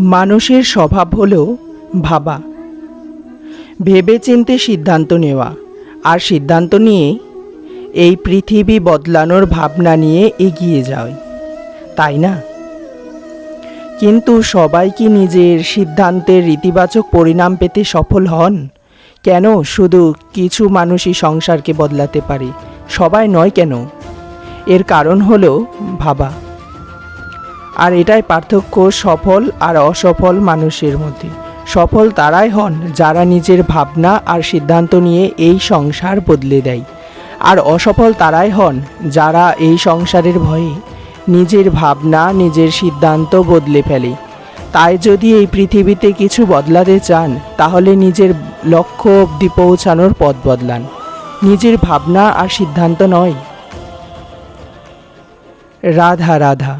মানুষের স্বভাব হলো ভাবা। ভেবেচিন্তে সিদ্ধান্ত নেওয়া। আর সিদ্ধান্ত নিয়ে এই পৃথিবী বদলানোর ভাবনা নিয়ে এগিয়ে যায়। তাই না? কিন্তু সবাই কি নিজের সিদ্ধান্তের ইতিবাচক পরিণাম পেতে সফল হন? কেন শুধু কিছু মানুষই সংসারকে বদলাতে পারে? সবাই নয় কেন? এর কারণ হলো ভাবা। আর এটাই পার্থক্য সফল আর অসফল মানুষের মধ্যে। সফল তারাই হন যারা নিজের ভাবনা আর সিদ্ধান্ত নিয়ে এই সংসার বদলে দেয়। আর অসফল তারাই হন যারা এই সংসারের ভয়ে নিজের ভাবনা, নিজের সিদ্ধান্ত বদলে ফেলে। তাই যদি এই পৃথিবীতে কিছু বদলাতে চান, তাহলে নিজের লক্ষ্য অবধি পৌঁছানোর পথ বদলান। নিজের ভাবনা আর সিদ্ধান্ত নয়। রাধা রাধা।